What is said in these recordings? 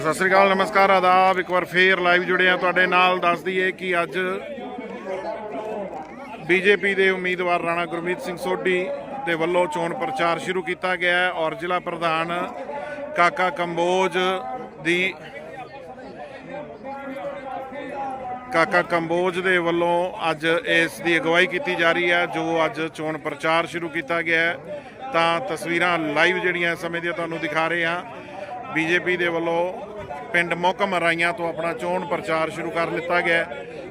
ਸਤਿ ਸ੍ਰੀ ਅਕਾਲ, ਨਮਸਕਾਰ, ਆਦਾਬ। ਇੱਕ ਵਾਰ ਫੇਰ ਲਾਈਵ ਜੁੜੇ ਆ ਤੁਹਾਡੇ ਨਾਲ। ਦੱਸ ਦਈਏ ਕਿ ਅੱਜ ਬੀਜੇਪੀ ਦੇ ਉਮੀਦਵਾਰ ਰਾਣਾ ਗੁਰਮੀਤ ਸਿੰਘ ਸੋਢੀ ਦੇ ਵੱਲੋਂ ਚੋਣ ਪ੍ਰਚਾਰ ਸ਼ੁਰੂ ਕੀਤਾ ਗਿਆ ਹੈ ਔਰ ਜ਼ਿਲ੍ਹਾ ਪ੍ਰਧਾਨ ਕਾਕਾ ਕੰਬੋਜ ਦੀ ਕਾਕਾ ਕੰਬੋਜ ਦੇ ਵੱਲੋਂ ਅੱਜ ਇਸ ਦੀ ਅਗਵਾਈ ਕੀਤੀ ਜਾ ਰਹੀ ਹੈ, ਜੋ ਅੱਜ ਚੋਣ ਪ੍ਰਚਾਰ ਸ਼ੁਰੂ ਕੀਤਾ ਗਿਆ ਹੈ। ਤਾਂ ਤਸਵੀਰਾਂ ਲਾਈਵ ਜਿਹੜੀਆਂ ਇਸ ਸਮੇਂ ਦੀਆਂ ਤੁਹਾਨੂੰ ਦਿਖਾ ਰਹੇ ਹਾਂ। ਬੀਜੇਪੀ ਦੇ ਵੱਲੋਂ ਪਿੰਡ ਮੋਕਮ ਰਾਈਆਂ ਤੋਂ ਆਪਣਾ ਚੋਣ ਪ੍ਰਚਾਰ ਸ਼ੁਰੂ ਕਰ ਲਿੱਤਾ ਗਿਆ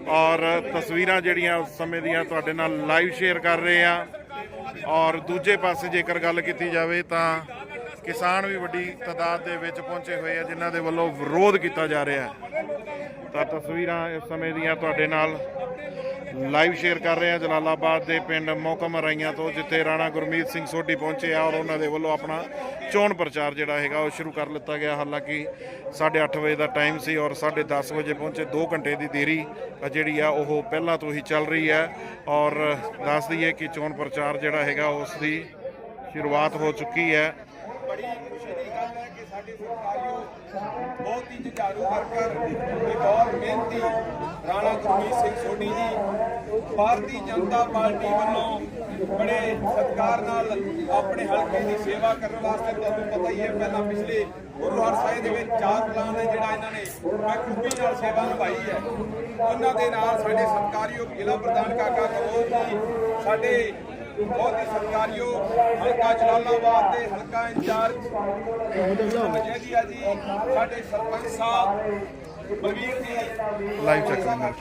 ਔਰ ਤਸਵੀਰਾਂ ਜਿਹੜੀਆਂ ਉਸ ਸਮੇਂ ਦੀਆਂ ਤੁਹਾਡੇ ਨਾਲ ਲਾਈਵ ਸ਼ੇਅਰ ਕਰ ਰਹੇ ਹਾਂ। ਔਰ ਦੂਜੇ ਪਾਸੇ ਜੇਕਰ ਗੱਲ ਕੀਤੀ ਜਾਵੇ ਤਾਂ ਕਿਸਾਨ ਵੀ ਵੱਡੀ ਤਾਦਾਦ ਦੇ ਵਿੱਚ ਪਹੁੰਚੇ ਹੋਏ ਆ, ਜਿਨ੍ਹਾਂ ਦੇ ਵੱਲੋਂ ਵਿਰੋਧ ਕੀਤਾ ਜਾ ਰਿਹਾ ਹੈ। ਤਾਂ ਤਸਵੀਰਾਂ ਇਸ ਸਮੇਂ ਦੀਆਂ ਤੁਹਾਡੇ ਨਾਲ ਲਾਈਵ ਸ਼ੇਅਰ ਕਰ ਰਹੇ ਹਾਂ ਜਲਾਲਾਬਾਦ ਦੇ ਪਿੰਡ ਮੋਕਮ ਰਾਈਆਂ ਤੋਂ, ਜਿੱਥੇ ਰਾਣਾ ਗੁਰਮੀਤ ਸਿੰਘ ਸੋਢੀ ਪਹੁੰਚੇ ਆ ਔਰ ਉਹਨਾਂ ਦੇ ਵੱਲੋਂ ਆਪਣਾ ਚੋਣ ਪ੍ਰਚਾਰ ਜਿਹੜਾ ਹੈਗਾ ਉਹ ਸ਼ੁਰੂ ਕਰ ਲਿੱਤਾ ਗਿਆ। ਹਾਲਾਂਕਿ 8:30 ਵਜੇ ਦਾ ਟਾਈਮ ਸੀ ਔਰ 10:30 ਵਜੇ ਪਹੁੰਚੇ। 2 ਘੰਟੇ ਦੀ ਦੇਰੀ ਜਿਹੜੀ ਆ, ਉਹ ਪਹਿਲਾਂ ਤੋਂ ਹੀ ਚੱਲ ਰਹੀ ਹੈ ਔਰ ਦੱਸ ਦਈਏ ਕਿ ਚੋਣ ਪ੍ਰਚਾਰ ਜਿਹੜਾ ਹੈਗਾ, ਉਸ ਦੀ ਸ਼ੁਰੂਆਤ ਹੋ ਚੁੱਕੀ ਹੈ। ਬੜੀ ਖੁਸ਼ੀ ਦੀ ਗੱਲ ਹੈ ਕਿ ਸਾਡੇ ਸਰਕਾਰੀਓ ਬਹੁਤ ਹੀ ਜੁਝਾਰੂ ਵਰਕਰ ਤੇ ਬਹੁਤ ਮਿਹਨਤੀ ਰਾਣਾ ਗੁਰਮੀਤ ਸਿੰਘ ਸੋਢੀ ਜੀ, ਭਾਰਤੀ ਜਨਤਾ ਪਾਰਟੀ ਵੱਲੋਂ ਬੜੇ ਸਤਿਕਾਰ ਨਾਲ ਆਪਣੇ ਹਲਕੇ ਦੀ ਸੇਵਾ ਕਰਨ ਵਾਸਤੇ ਤੁਹਾਨੂੰ ਪਤਾ ਹੀ ਹੈ, ਪਹਿਲਾਂ ਪਿਛਲੇ ਗੁਰੂ ਸਾਹਿਬ ਦੇ ਵਿੱਚ ਚਾਰ ਪਲਾਨ ਹੈ ਜਿਹੜਾ ਇਹਨਾਂ ਨੇ ਬਖੂਬੀ ਨਾਲ ਸੇਵਾ ਨਿਭਾਈ ਹੈ। ਉਹਨਾਂ ਦੇ ਨਾਲ ਸਾਡੇ ਸਰਕਾਰੀਓ ਜ਼ਿਲ੍ਹਾ ਪ੍ਰਧਾਨ ਕਾਕਾ ਕਬੂਰ ਜੀ, ਸਾਡੇ ਬਹੁਤ ਹੀ ਸਤਿਕਾਰਯੋਗ ਹਲਕਾ ਜਲਾਲਾਬਾਦ ਦੇ ਹਲਕਾ ਇੰਚਾਰਜ। ਮਜੀਦੀਆ ਜੀ ਸਾਡੇ ਸਰਪੰਚ ਸਾਹਿਬ ਬਲਵੀਰ ਜੀ Live check ਕਰਨਾ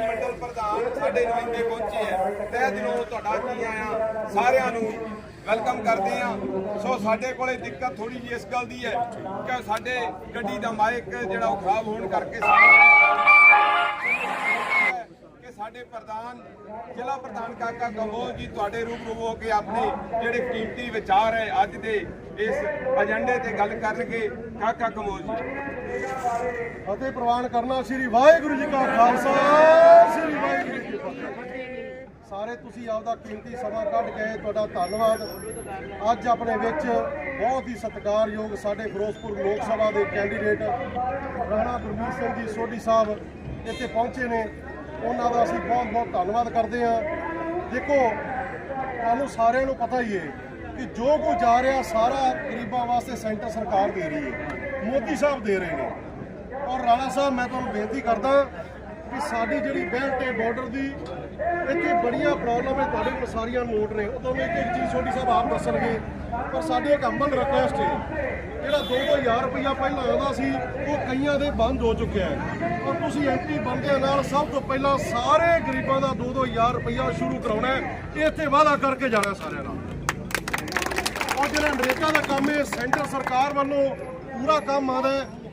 ਮੰਡਲ ਪ੍ਰਧਾਨ ਸਾਡੇ ਨੁਮਾਇੰਦੇ ਪਹੁੰਚੇ ਆ ਤਹਿ ਦਿਲੋਂ ਤੁਹਾਡਾ ਕੀ ਆਇਆ? ਸਾਰਿਆਂ ਨੂੰ ਵੈਲਕਮ ਕਰਦੇ ਆ। ਸੋ ਸਾਡੇ ਕੋਲੇ ਦਿੱਕਤ ਥੋੜੀ ਜਿਹੀ ਇਸ ਗੱਲ ਦੀ ਹੈ ਕਿ ਸਾਡੇ ਗੱਡੀ ਦਾ ਮਾਈਕ ਜਿਹੜਾ ਉਹ ਖਰਾਬ ਹੋਣ ਕਰਕੇ ਸਾਡੇ ਪ੍ਰਧਾਨ, ਜ਼ਿਲ੍ਹਾ ਪ੍ਰਧਾਨ ਕਾਕਾ ਕੰਬੋਜ ਜੀ ਤੁਹਾਡੇ ਰੂਬਰੂ ਹੋ ਕੇ ਆਪਣੇ ਜਿਹੜੇ ਕੀਮਤੀ ਵਿਚਾਰ ਹੈ ਅੱਜ ਦੇ ਇਸ ਏਜੰਡੇ ਤੇ ਗੱਲ ਕਰਨਗੇ ਕਾਕਾ ਕੰਬੋਜ ਜੀ। ਅਤੇ ਪ੍ਰਵਾਨ ਕਰਨਾ ਸ੍ਰੀ ਵਾਹਿਗੁਰੂ ਜੀ ਕਾ ਖਾਲਸਾ, ਸ੍ਰੀ ਵਾਹਿਗੁਰੂ ਜੀ ਕੀ ਫਤਿਹ। ਸਾਰੇ ਤੁਸੀਂ ਆਪਦਾ ਕੀਮਤੀ ਸਮਾਂ ਕੱਢ ਕੇ ਤੁਹਾਡਾ ਧੰਨਵਾਦ। ਅੱਜ ਆਪਣੇ ਵਿੱਚ ਬਹੁਤ ਹੀ ਸਤਿਕਾਰਯੋਗ ਸਾਡੇ ਫਿਰੋਜ਼ਪੁਰ ਲੋਕ ਸਭਾ ਦੇ ਕੈਂਡੀਡੇਟ ਰਾਣਾ ਗੁਰਮੀਤ ਸਿੰਘ ਜੀ ਸੋਢੀ ਸਾਹਿਬ ਇੱਥੇ ਪਹੁੰਚੇ ਨੇ। ਉਹਨਾਂ ਦਾ ਅਸੀਂ ਬਹੁਤ ਬਹੁਤ ਧੰਨਵਾਦ ਕਰਦੇ ਹਾਂ। ਦੇਖੋ, ਤੁਹਾਨੂੰ ਸਾਰਿਆਂ ਨੂੰ ਪਤਾ ਹੀ ਹੈ ਕਿ ਜੋ ਕੁਝ ਜਾ ਰਿਹਾ, ਸਾਰਾ ਗਰੀਬਾਂ ਵਾਸਤੇ ਸੈਂਟਰ ਸਰਕਾਰ ਦੇ ਰਹੀ ਹੈ। ਮੋਦੀ ਸਾਹਿਬ ਦੇ ਰਹੇ ਨੇ। ਔਰ ਰਾਣਾ ਸਾਹਿਬ, ਮੈਂ ਤੁਹਾਨੂੰ ਬੇਨਤੀ ਕਰਦਾ ਕਿ ਸਾਡੀ ਜਿਹੜੀ ਬੈਲਟ ਹੈ ਬਾਰਡਰ ਦੀ ਇੱਥੇ ਬੜੀਆਂ ਪ੍ਰੋਬਲਮ ਹੈ ਤੁਹਾਡੇ ਕੋਲ ਸਾਰੀਆਂ ਨੋਟ ਨੇ। ਉਹ ਤੁਹਾਨੂੰ ਇੱਕ ਇੱਕ ਚੀਜ਼ ਛੋਟੀ ਸਾਹਿਬ ਆਪ ਦੱਸਣਗੇ, ਪਰ ਸਾਡੀ ਇੱਕ ਅੰਬਲ ਰਿਕੁਐਸਟ ਹੈ। ਜਿਹੜਾ 2-2000 ਰੁਪਇਆ ਪਹਿਲਾਂ ਆਉਂਦਾ ਸੀ, ਉਹ ਕਈਆਂ ਦੇ ਬੰਦ ਹੋ ਚੁੱਕਿਆ ਹੈ। ਔਰ ਤੁਸੀਂ ਐਮਪੀ ਬੰਦਿਆਂ ਨਾਲ ਸਭ ਤੋਂ ਪਹਿਲਾਂ ਸਾਰੇ ਗਰੀਬਾਂ ਦਾ 2-2000 ਰੁਪਇਆ ਸ਼ੁਰੂ ਕਰਾਉਣਾ ਹੈ। ਇੱਥੇ ਵਾਅਦਾ ਕਰਕੇ ਜਾਣਾ ਸਾਰਿਆਂ ਨਾਲ। ਔਰ ਜਿਹੜਾ ਨਰੇਗਾ ਦਾ ਕੰਮ ਹੈ, ਸੈਂਟਰ ਸਰਕਾਰ ਵੱਲੋਂ ਪੂਰਾ ਕੰਮ ਆਦਾ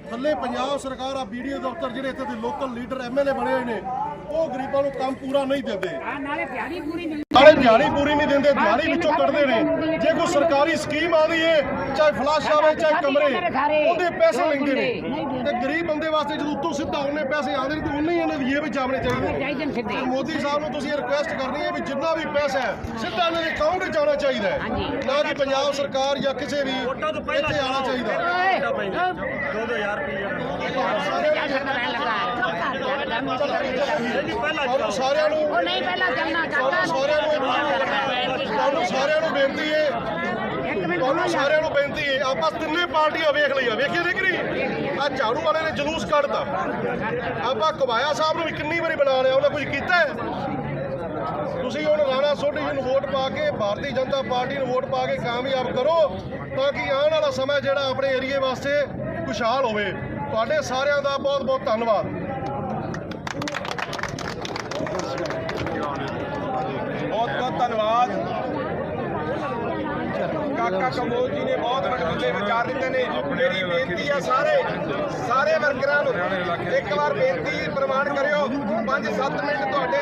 ਥੱਲੇ ਪੰਜਾਬ ਸਰਕਾਰ ਆ ਬੀਡੀਓ ਦਫ਼ਤਰ ਜਿਹੜੇ ਇੱਥੇ ਦੇ ਲੋਕਲ ਲੀਡਰ ਐਮਐਲਏ ਬਣੇ ਹੋਏ ਨੇ। ਉਹ ਗਰੀਬਾਂ ਨੂੰ ਕੰਮ ਪੂਰਾ ਨਹੀਂ ਦਿੰਦੇ। ਨਾਲੇ ਦਿਹਾੜੀ ਪੂਰੀ ਮਿਲ ਨਾਲੇ ਦਿਹਾੜੀ ਪੂਰੀ ਨਹੀਂ ਦਿੰਦੇ ਦਿਹਾੜੀ ਵਿੱਚੋਂ ਕੱਢਦੇ ਨੇ। ਜੇ ਕੋਈ ਸਰਕਾਰੀ ਸਕੀਮ ਆਉਂਦੀ ਚਾਹੇ ਫਲਾਸ਼ ਆਵੇ ਚਾਹੇ ਕਮਰੇ ਉਹਦੇ ਪੈਸੇ ਲੈਂਦੇ ਨੇ। ਤੇ ਗਰੀਬ ਬੰਦੇ ਵਾਸਤੇ ਜਦੋਂ ਉੱਤੋਂ ਸਿੱਧਾ ਉਹਨੇ ਪੈਸੇ ਆਉਂਦੇ ਨੇ ਤੇ ਉਹਨੇ ਹੀ ਇਹਨਾਂ ਦੀ ਇਹ ਵਿੱਚ ਆਉਣੇ ਚਾਹੀਦੇ ਨੇ। ਮੋਦੀ ਸਾਹਿਬ ਨੂੰ ਤੁਸੀਂ ਰਿਕੁਐਸਟ ਕਰਨੀ ਹੈ ਵੀ ਜਿੰਨਾ ਵੀ ਪੈਸਾ ਹੈ ਸਿੱਧਾ ਇਹਨਾਂ ਦੇ ਅਕਾਊਂਟ ਵਿੱਚ ਆਉਣਾ ਚਾਹੀਦਾ ਹੈ। ਨਾ ਕਿ ਪੰਜਾਬ ਸਰਕਾਰ ਜਾਂ ਕਿਸੇ ਵੀ ਇੱਥੇ ਆਉਣਾ ਚਾਹੀਦਾ। ਹੈ। ਚੱਲ ਸਕਦਾ ਰਹਿਣ ਲੱਗਾ ਤੁਹਾਨੂੰ ਸਾਰਿਆਂ ਨੂੰ ਉਹ ਨਹੀਂ ਪਹਿਲਾਂ ਚੱਲਣਾ ਕਾਕਾ ਤੁਹਾਨੂੰ ਸਾਰਿਆਂ ਨੂੰ ਤੁਹਾਨੂੰ ਸਾਰਿਆਂ ਨੂੰ ਬੇਨਤੀ ਹੈ। ਤੁਹਾਨੂੰ ਸਾਰਿਆਂ ਨੂੰ ਬੇਨਤੀ ਹੈ। ਆਪਾਂ ਤਿੰਨੇ ਪਾਰਟੀਆਂ ਵੇਖ ਲਈਆਂ। ਨੇ ਕਿ ਨਹੀਂ ਆ ਝਾੜੂ ਵਾਲੇ ਨੇ ਜਲੂਸ ਕੱਢਤਾ। ਆਪਾਂ ਕਬਾਇਆ ਸਾਹਿਬ ਨੂੰ ਵੀ ਕਿੰਨੀ ਵਾਰੀ ਬਣਾ ਲਿਆ ਉਹਨੇ ਕੁਝ ਕੀਤਾ ਤੁਸੀਂ ਹੁਣ ਰਾਣਾ ਸੋਢੀ ਜੀ ਨੂੰ ਵੋਟ ਪਾ ਕੇ ਭਾਰਤੀ ਜਨਤਾ ਪਾਰਟੀ ਨੂੰ ਵੋਟ ਪਾ ਕੇ ਕਾਮਯਾਬ ਕਰੋ ਤਾਂ ਕਿ ਆਉਣ ਵਾਲਾ ਸਮਾਂ ਜਿਹੜਾ ਆਪਣੇ ਏਰੀਏ ਵਾਸਤੇ ਖੁਸ਼ਹਾਲ ਹੋਵੇ। ਤੁਹਾਡੇ ਸਾਰਿਆਂ ਦਾ ਬਹੁਤ ਬਹੁਤ ਧੰਨਵਾਦ ਬਹੁਤ ਬਹੁਤ ਧੰਨਵਾਦ ਕਾਕਾ ਕੰਬੋਜ ਜੀ ਨੇ ਬਹੁਤ ਵੱਡੇ ਵਿਚਾਰ ਦਿੱਤੇ ਨੇ। ਮੇਰੀ ਬੇਨਤੀ ਆ ਸਾਰੇ ਸਾਰੇ ਵਰਕਰਾਂ ਨੂੰ ਇੱਕ ਵਾਰ ਬੇਨਤੀ ਪ੍ਰਮਾਣ ਕਰਿਓ 5-7 ਮਿੰਟ ਤੁਹਾਡੇ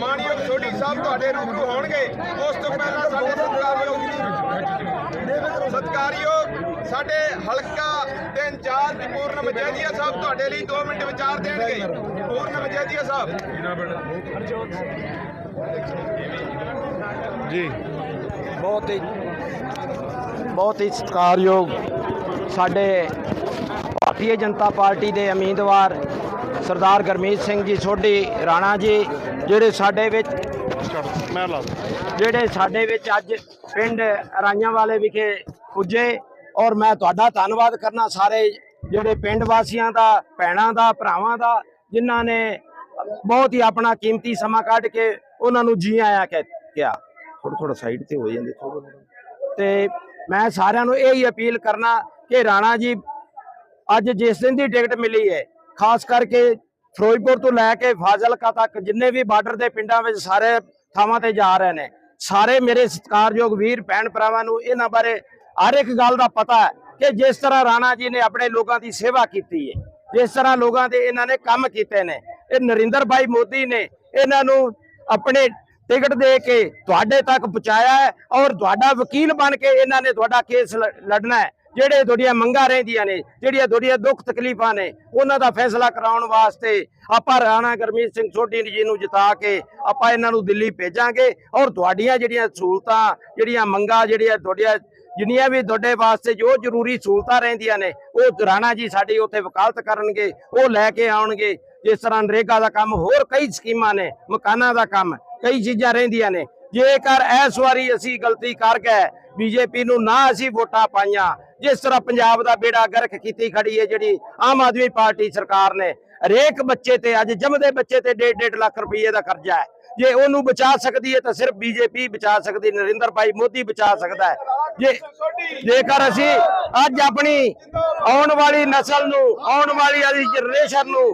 ਮਾਨਯੋਗ ਸੋਢੀ ਸਾਹਿਬ ਤੁਹਾਡੇ ਰੂਬਰੂ ਹੋਣਗੇ। ਉਸ ਤੋਂ ਪਹਿਲਾਂ ਸਾਡੇ ਸਤਿਕਾਰਯੋਗ ਸਤਿਕਾਰਯੋਗ ਸਾਡੇ ਹਲਕਾ ਤੇ ਇੰਚਾਰਜ ਪੂਰਨ ਮਜੈਦੀਆ ਸਾਹਿਬ ਤੁਹਾਡੇ ਲਈ 2 ਮਿੰਟ ਵਿਚਾਰ ਦੇਣਗੇ। ਪੂਰਨ ਮਜੈਦੀਆ ਸਾਹਿਬ। ਜੀ ਬਹੁਤ ਹੀ ਬਹੁਤ ਹੀ ਸਤਿਕਾਰਯੋਗ ਸਾਡੇ ਭਾਰਤੀ ਜਨਤਾ ਪਾਰਟੀ ਦੇ ਉਮੀਦਵਾਰ ਸਰਦਾਰ ਗਰਮੀਤ ਸਿੰਘ ਜੀ, ਸੋਢੀ ਰਾਣਾ ਜੀ, ਜਿਹੜੇ ਸਾਡੇ ਵਿੱਚ ਜਿਹੜੇ ਸਾਡੇ ਵਿੱਚ ਅੱਜ ਪਿੰਡ ਰਾਈਆਂ ਵਾਲੇ ਵਿਖੇ ਪੁੱਜੇ ਔਰ ਮੈਂ ਤੁਹਾਡਾ ਧੰਨਵਾਦ ਕਰਨਾ ਸਾਰੇ ਜਿਹੜੇ ਪਿੰਡ ਵਾਸੀਆਂ ਦਾ, ਭੈਣਾਂ ਦਾ, ਭਰਾਵਾਂ ਦਾ, ਜਿਨ੍ਹਾਂ ਨੇ ਬਹੁਤ ਹੀ ਆਪਣਾ ਕੀਮਤੀ ਸਮਾਂ ਕੱਢ ਕੇ ਉਹਨਾਂ ਨੂੰ ਜੀ ਆਇਆ ਕਹਿ ਕਿਹਾ। ਥੋੜਾ ਥੋੜਾ ਸਾਈਡ ਤੇ ਹੋ ਜਾਂਦੇ ਥੋੜਾ ਤੇ ਮੈਂ ਸਾਰਿਆਂ ਨੂੰ ਇਹ ਹੀ ਅਪੀਲ ਕਰਨਾ ਕਿ ਰਾਣਾ ਜੀ, ਅੱਜ ਜਿਸ ਦਿਨ ਦੀ ਟਿਕਟ ਮਿਲੀ ਹੈ, ਖਾਸ ਕਰਕੇ ਫਿਰੋਜ਼ਪੁਰ ਤੋਂ ਲੈ ਕੇ ਫਾਜ਼ਿਲਕਾ ਤੱਕ ਜਿੰਨੇ ਵੀ ਬਾਰਡਰ ਦੇ ਪਿੰਡਾਂ ਵਿੱਚ ਸਾਰੇ ਥਾਵਾਂ ਤੇ ਜਾ ਰਹੇ ਨੇ, ਸਾਰੇ ਮੇਰੇ ਸਤਿਕਾਰਯੋਗ ਵੀਰ, ਭੈਣ ਭਰਾਵਾਂ ਨੂੰ ਇਹਨਾਂ ਬਾਰੇ ਹਰ ਇੱਕ ਗੱਲ ਦਾ ਪਤਾ ਹੈ ਕਿ ਜਿਸ ਤਰ੍ਹਾਂ ਰਾਣਾ ਜੀ ਨੇ ਆਪਣੇ ਲੋਕਾਂ ਦੀ ਸੇਵਾ ਕੀਤੀ ਹੈ, ਜਿਸ ਤਰ੍ਹਾਂ ਲੋਕਾਂ ਦੇ ਇਹਨਾਂ ਨੇ ਕੰਮ ਕੀਤੇ ਨੇ, ਇਹ ਨਰਿੰਦਰ ਭਾਈ ਮੋਦੀ ਨੇ ਇਹਨਾਂ ਨੂੰ ਆਪਣੇ ਟਿਕਟ ਦੇ ਕੇ ਤੁਹਾਡੇ ਤੱਕ ਪਹੁੰਚਾਇਆ ਹੈ ਔਰ ਤੁਹਾਡਾ ਵਕੀਲ ਬਣ ਕੇ ਇਹਨਾਂ ਨੇ ਤੁਹਾਡਾ ਕੇਸ ਲ- ਲੜਨਾ ਹੈ। ਜਿਹੜੇ ਤੁਹਾਡੀਆਂ ਮੰਗਾਂ ਰਹਿੰਦੀਆਂ ਨੇ, ਜਿਹੜੀਆਂ ਤੁਹਾਡੀਆਂ ਦੁੱਖ ਤਕਲੀਫਾਂ ਨੇ, ਉਹਨਾਂ ਦਾ ਫੈਸਲਾ ਕਰਾਉਣ ਵਾਸਤੇ ਆਪਾਂ ਰਾਣਾ ਗਰਮੀਤ ਸਿੰਘ ਸੋਢੀ ਜੀ ਨੂੰ ਜਿਤਾ ਕੇ ਆਪਾਂ ਇਹਨਾਂ ਨੂੰ ਦਿੱਲੀ ਭੇਜਾਂਗੇ ਔਰ ਤੁਹਾਡੀਆਂ ਜਿਹੜੀਆਂ ਸਹੂਲਤਾਂ, ਜਿਹੜੀਆਂ ਮੰਗਾਂ, ਜਿਹੜੀਆਂ ਤੁਹਾਡੀਆਂ ਜਿੰਨੀਆਂ ਵੀ ਤੁਹਾਡੇ ਵਾਸਤੇ ਜੋ ਜ਼ਰੂਰੀ ਸਹੂਲਤਾਂ ਰਹਿੰਦੀਆਂ ਨੇ, ਉਹ ਰਾਣਾ ਜੀ ਸਾਡੀ ਉੱਥੇ ਵਕਾਲਤ ਕਰਨਗੇ, ਉਹ ਲੈ ਕੇ ਆਉਣਗੇ। ਜਿਸ ਤਰ੍ਹਾਂ ਨਰੇਗਾ ਦਾ ਕੰਮ ਹੋਰ ਕਈ ਸਕੀਮਾਂ ਨੇ, ਮਕਾਨਾਂ ਦਾ ਕੰਮ ਕਈ ਚੀਜ਼ਾਂ ਰਹਿੰਦੀਆਂ ਨੇ। ਜੇਕਰ ਇਸ ਵਾਰੀ ਅਸੀਂ ਗਲਤੀ ਕਰ ਗਏ ਬੀਜੇਪੀ ਨੂੰ ਨਾ ਅਸੀਂ ਵੋਟਾਂ ਪਾਈਆਂ, ਜਿਸ ਤਰ੍ਹਾਂ ਪੰਜਾਬ ਦਾ ਬੇੜਾ ਗਰਕ ਕੀਤੀ ਖੜੀ ਹੈ ਜਿਹੜੀ ਆਮ ਆਦਮੀ ਪਾਰਟੀ ਸਰਕਾਰ ਨੇ, ਹਰੇਕ ਬੱਚੇ ਤੇ ਅੱਜ ਜੰਮਦੇ ਬੱਚੇ ਤੇ 1.5 ਲੱਖ ਰੁਪਏ ਦਾ ਕਰਜ਼ਾ ਹੈ। ਜੇ ਉਹਨੂੰ ਬਚਾ ਸਕਦੀ ਹੈ ਤਾਂ ਸਿਰਫ ਬੀਜੇਪੀ ਬਚਾ ਸਕਦੀ, ਨਰਿੰਦਰ ਭਾਈ ਮੋਦੀ ਬਚਾ ਸਕਦਾ ਹੈ। ਜੇ ਜੇਕਰ ਅਸੀਂ ਅੱਜ ਆਪਣੀ ਆਉਣ ਵਾਲੀ ਨਸਲ ਨੂੰ, ਆਉਣ ਵਾਲੀ ਆਦੀ ਜਨਰੇਸ਼ਨ ਨੂੰ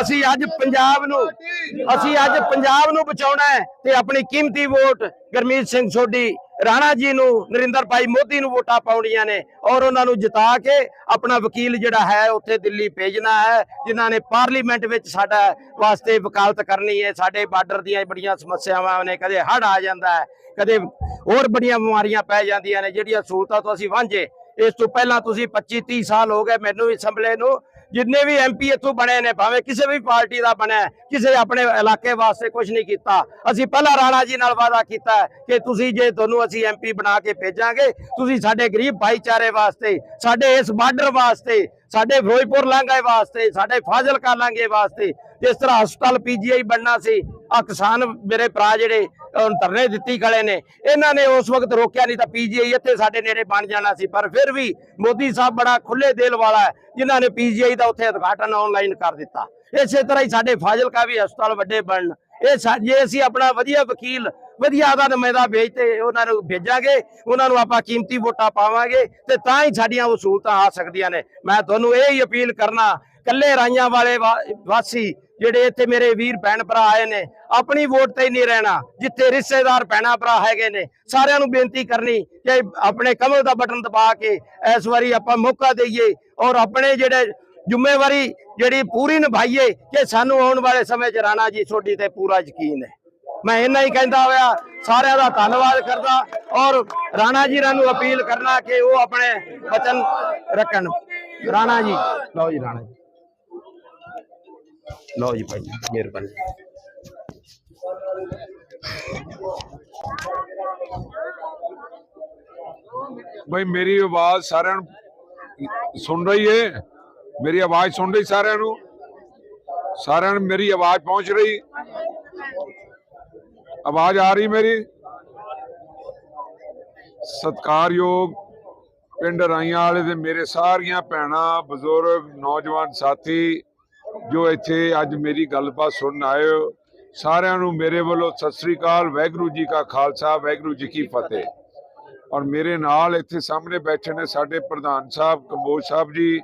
ਅਸੀਂ ਅੱਜ ਪੰਜਾਬ ਨੂੰ, ਅਸੀਂ ਅੱਜ ਪੰਜਾਬ ਨੂੰ ਬਚਾਉਣਾ ਹੈ ਤੇ ਆਪਣੀ ਕੀਮਤੀ ਵੋਟ ਗਰਮੀਤ ਸਿੰਘ ਸੋਢੀ, ਰਾਣਾ ਜੀ ਨੂੰ, ਨਰਿੰਦਰ ਭਾਈ ਮੋਦੀ ਨੂੰ ਵੋਟਾਂ ਪਾਉਣੀਆਂ ਨੇ ਔਰ ਉਹਨਾਂ ਨੂੰ ਜਿਤਾ ਕੇ ਆਪਣਾ ਵਕੀਲ ਜਿਹੜਾ ਹੈ ਉੱਥੇ ਦਿੱਲੀ ਭੇਜਣਾ ਹੈ, ਜਿਨ੍ਹਾਂ ਨੇ ਪਾਰਲੀਮੈਂਟ ਵਿੱਚ ਸਾਡਾ ਵਾਸਤੇ ਵਕਾਲਤ ਕਰਨੀ ਹੈ, ਸਾਡੇ ਬਾਰਡਰ ਦੀਆਂ ਬੜੀਆਂ ਸਮੱਸਿਆਵਾਂ ਨੇ, ਕਦੇ ਹੜ ਆ ਜਾਂਦਾ ਹੈ। ਕਦੇ ਹੋਰ ਬੜੀਆਂ ਬਿਮਾਰੀਆਂ ਪੈ ਜਾਂਦੀਆਂ ਨੇ, ਜਿਹੜੀਆਂ ਸਹੂਲਤਾਂ ਤੋਂ ਅਸੀਂ ਵਾਂਝੇ। ਇਸ ਤੋਂ ਪਹਿਲਾਂ ਤੁਸੀਂ 25 30 ਸਾਲ ਹੋ ਗਏ ਮੈਨੂੰ ਵੀ ਸੰਭਲੇ ਨੂੰ। ਜਿੰਨੇ ਵੀ ਐਮਪੀ ਇੱਥੋਂ ਬਣੇ ਨੇ, ਭਾਵੇਂ ਕਿਸੇ ਵੀ ਪਾਰਟੀ ਦਾ ਬਣਿਆ, ਕਿਸੇ ਆਪਣੇ ਇਲਾਕੇ ਵਾਸਤੇ ਕੁਝ ਨਹੀਂ ਕੀਤਾ। ਅਸੀਂ ਪਹਿਲਾਂ ਰਾਣਾ ਜੀ ਨਾਲ ਵਾਅਦਾ ਕੀਤਾ ਕਿ ਤੁਸੀਂ ਜੇ ਤੁਹਾਨੂੰ ਅਸੀਂ ਐਮਪੀ ਬਣਾ ਕੇ ਭੇਜਾਂਗੇ, ਤੁਸੀਂ ਸਾਡੇ ਗਰੀਬ ਭਾਈਚਾਰੇ ਵਾਸਤੇ, ਸਾਡੇ ਇਸ ਬਾਰਡਰ ਵਾਸਤੇ, ਸਾਡੇ ਫਿਰੋਜ਼ਪੁਰ ਲਾਂਘੇ ਵਾਸਤੇ, ਸਾਡੇ ਫਾਜ਼ਿਲਕਾ ਲਾਂਘੇ ਵਾਸਤੇ, ਜਿਸ ਤਰ੍ਹਾਂ ਹਸਪਤਾਲ ਪੀਜੀਆਈ ਬਣਨਾ ਸੀ ਆ ਕਿਸਾਨ ਮੇਰੇ ਭਰਾ ਜਿਹੜੇ ਧਰਨੇ ਦਿੱਤੀ ਖੜੇ ਨੇ। ਇਹਨਾਂ ਨੇ ਉਸ ਵਕਤ ਰੋਕਿਆ ਨਹੀਂ ਤਾਂ ਪੀਜੀਆਈ ਇੱਥੇ ਸਾਡੇ ਨੇੜੇ ਬਣ ਜਾਣਾ ਸੀ। ਪਰ ਫਿਰ ਵੀ ਮੋਦੀ ਸਾਹਿਬ ਬੜਾ ਖੁੱਲੇ ਦਿਲ ਵਾਲਾ ਹੈ, ਜਿਨ੍ਹਾਂ ਨੇ ਪੀਜੀਆਈ ਦਾ ਉੱਥੇ ਉਦਘਾਟਨ ਆਨਲਾਈਨ ਕਰ ਦਿੱਤਾ। ਇਸੇ ਤਰ੍ਹਾਂ ਹੀ ਸਾਡੇ ਫਾਜ਼ਿਲਕਾ ਵੀ ਹਸਪਤਾਲ ਵੱਡੇ ਬਣਨ। ਇਹ ਜੇ ਅਸੀਂ ਆਪਣਾ ਵਧੀਆ ਵਕੀਲ, ਵਧੀਆ ਦਾ ਨੁਮਾਇੰਦਾ ਭੇਜ ਤੇ ਉਹਨਾਂ ਨੂੰ ਭੇਜਾਂਗੇ, ਉਹਨਾਂ ਨੂੰ ਆਪਾਂ ਕੀਮਤੀ ਵੋਟਾਂ ਪਾਵਾਂਗੇ ਤੇ ਤਾਂ ਹੀ ਸਾਡੀਆਂ ਉਹ ਸਹੂਲਤਾਂ ਆ ਸਕਦੀਆਂ ਨੇ। ਮੈਂ ਤੁਹਾਨੂੰ ਇਹ ਹੀ ਅਪੀਲ ਕਰਨਾ ਕੱਲੇ ਰਾਈਆਂ ਵਾਲੇ ਵਾ- ਵਾਸੀ ਜਿਹੜੇ ਇੱਥੇ ਮੇਰੇ ਵੀਰ ਭੈਣ ਭਰਾ ਆਏ ਨੇ, ਆਪਣੀ ਵੋਟ ਤੇ ਨਹੀਂ ਰਹਿਣਾ, ਜਿੱਥੇ ਰਿਸ਼ਤੇਦਾਰ ਭੈਣਾਂ ਭਰਾ ਹੈਗੇ ਨੇ। ਸਾਰਿਆਂ ਨੂੰ ਬੇਨਤੀ ਕਰਨੀ ਕਿ ਆਪਣੇ ਕਮਲ ਦਾ ਬਟਨ ਦਬਾ ਕੇ ਇਸ ਵਾਰੀ ਆਪਾਂ ਮੌਕਾ ਦਈਏ ਔਰ ਆਪਣੇ ਜਿਹੜੇ ਜ਼ਿੰਮੇਵਾਰੀ ਜਿਹੜੀ ਪੂਰੀ ਨਿਭਾਈਏ ਕਿ ਸਾਨੂੰ ਆਉਣ ਵਾਲੇ ਸਮੇਂ 'ਚ ਰਾਣਾ ਜੀ ਤੁਹਾਡੀ ਤੇ ਪੂਰਾ ਯਕੀਨ ਹੈ। ਮੈਂ ਇੰਨਾ ਹੀ ਕਹਿੰਦਾ ਹੋਇਆ, ਸਾਰਿਆਂ ਦਾ ਧੰਨਵਾਦ ਕਰਦਾ ਔਰ ਰਾਣਾ ਜੀ ਨੂੰ ਅਪੀਲ ਕਰਨਾ ਕਿ ਉਹ ਆਪਣੇ ਵਚਨ ਰੱਖਣ। ਰਾਣਾ ਜੀ, ਲਓ ਜੀ, ਰਾਣਾ ਜੀ। ਲਓ ਜੀ ਭਾਈ ਮਿਹਰਬਾਨੀ ਭਾਈ ਮੇਰੀ ਆਵਾਜ਼ ਸਾਰਿਆਂ ਨੂੰ ਸੁਣ ਰਹੀ ਹੈ ਮੇਰੀ ਆਵਾਜ਼ ਸੁਣ ਰਹੀ ਸਾਰਿਆਂ ਨੂੰ? ਸਾਰਿਆਂ ਨੂੰ ਮੇਰੀ ਆਵਾਜ਼ ਪਹੁੰਚ ਰਹੀ? ਆਵਾਜ਼ ਆ ਰਹੀ ਮੇਰੀ? ਸਤਕਾਰਯੋਗ ਪਿੰਡ ਰਾਈਆਂ ਵਾਲੇ ਦੇ ਮੇਰੇ ਸਾਰੀਆਂ ਭੈਣਾਂ, ਬਜ਼ੁਰਗ, ਨੌਜਵਾਨ ਸਾਥੀ ਜੋ ਇੱਥੇ ਅੱਜ ਮੇਰੀ ਗੱਲਬਾਤ ਸੁਣਨ ਆਏ ਹੋ, ਸਾਰਿਆਂ ਨੂੰ ਮੇਰੇ ਵੱਲੋਂ ਸਤਿ ਸ੍ਰੀ ਅਕਾਲ, ਵਾਹਿਗੁਰੂ ਜੀ ਕਾ ਖਾਲਸਾ, ਵਾਹਿਗੁਰੂ ਜੀ ਕੀ ਫਤਿਹ। ਔਰ ਮੇਰੇ ਨਾਲ ਇੱਥੇ ਸਾਹਮਣੇ ਬੈਠੇ ਨੇ ਸਾਡੇ ਪ੍ਰਧਾਨ ਸਾਹਿਬ ਕੰਬੋਜ ਸਾਹਿਬ ਜੀ,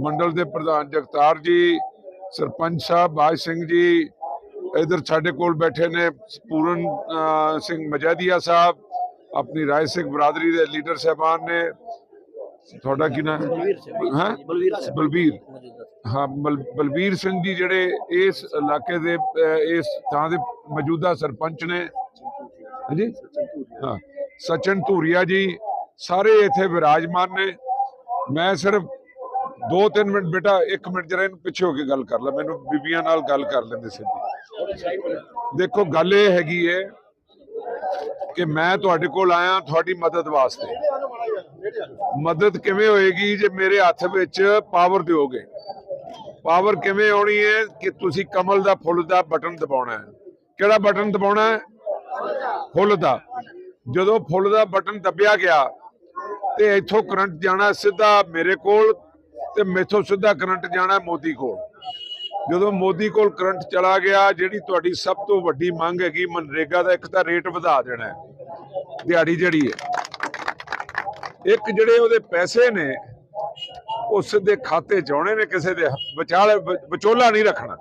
ਮੰਡਲ ਦੇ ਪ੍ਰਧਾਨ ਜਗਤਾਰ ਜੀ, ਸਰਪੰਚ ਸਾਹਿਬ ਬਾਜ ਸਿੰਘ ਜੀ, ਇਧਰ ਸਾਡੇ ਕੋਲ ਬੈਠੇ ਨੇ ਪੂਰਨ ਸਿੰਘ ਮਜਾਦੀਆ ਸਾਹਿਬ, ਆਪਣੀ ਰਾਏ ਸਿੰਘ ਬਰਾਦਰੀ ਦੇ ਲੀਡਰ ਸਾਹਿਬਾਨ ਨੇ ਤੁਹਾਡਾ ਕੀ ਨਾਮ? ਹੈ? ਬਲਬੀਰ ਹਾਂ ਬਲ- ਬਲਬੀਰ ਸਿੰਘ ਜੀ ਜਿਹੜੇ ਇਸ ਇਲਾਕੇ ਦੇ ਇਸ ਥਾਂ ਦੇ ਮੌਜੂਦਾ ਸਰਪੰਚ ਨੇ। ਹਾਂਜੀ? ਹਾਂ। ਸਚਨ ਧੂਰੀਆ ਜੀ ਸਾਰੇ ਇੱਥੇ ਵਿਰਾਜਮਾਨ ਨੇ। ਮੈਂ ਸਿਰਫ 2-3 ਮਿੰਟ ਬੇਟਾ 1 ਮਿੰਟ ਜਰਾ ਇਹਨੂੰ ਪਿੱਛੇ ਹੋ ਕੇ ਗੱਲ ਕਰ ਲੈ। ਮੈਨੂੰ ਬੀਬੀਆਂ ਨਾਲ ਗੱਲ ਕਰ ਲੈਂਦੇ ਸਿੱਧੀ ਦੇਖੋ ਗੱਲ ਇਹ ਹੈਗੀ ਹੈ ਕਿ ਮੈਂ ਤੁਹਾਡੇ ਕੋਲ ਆਇਆ ਤੁਹਾਡੀ ਮਦਦ ਵਾਸਤੇ। ਮਦਦ ਕਿਵੇਂ ਹੋਏਗੀ ਜੇ ਮੇਰੇ ਹੱਥ ਵਿੱਚ ਪਾਵਰ ਦਿਓਗੇ? ਪਾਵਰ ਕਿਵੇਂ ਆਉਣੀ ਹੈ ਕਿ ਤੁਸੀਂ ਕਮਲ ਦਾ ਫੁੱਲ ਦਾ ਬਟਨ ਦਬਾਉਣਾ ਹੈ? ਕਿਹੜਾ ਬਟਨ ਦਬਾਉਣਾ ਹੈ? ਫੁੱਲ ਦਾ। ਜਦੋਂ ਫੁੱਲ ਦਾ ਬਟਨ ਦੱਬਿਆ ਗਿਆ, ਤੇ ਇੱਥੋਂ ਕਰੰਟ ਜਾਣਾ ਸਿੱਧਾ ਮੇਰੇ ਕੋਲ ਤੇ ਮੈਥੋਂ ਸਿੱਧਾ ਕਰੰਟ ਜਾਣਾ ਮੋਦੀ ਕੋਲ। ਜਦੋਂ ਮੋਦੀ ਕੋਲ ਕਰੰਟ ਚਲਾ ਗਿਆ, ਜਿਹੜੀ ਤੁਹਾਡੀ ਸਭ ਤੋਂ ਵੱਡੀ ਮੰਗ ਹੈਗੀ ਮਨਰੇਗਾ ਦਾ ਇੱਕ ਤਾਂ ਰੇਟ ਵਧਾ ਦੇਣਾ ਦਿਹਾੜੀ ਜਿਹੜੀ ਹੈ। ਇੱਕ ਜਿਹੜੇ ਉਹਦੇ ਪੈਸੇ ਨੇ, ਉਹ ਸਿੱਧੇ ਖਾਤੇ ਚ ਆਉਣੇ ਨੇ ਕਿਸੇ ਦੇ ਵਿਚਾਲੇ ਵਿਚੋਲਾ ਨਹੀਂ ਰੱਖਣਾ।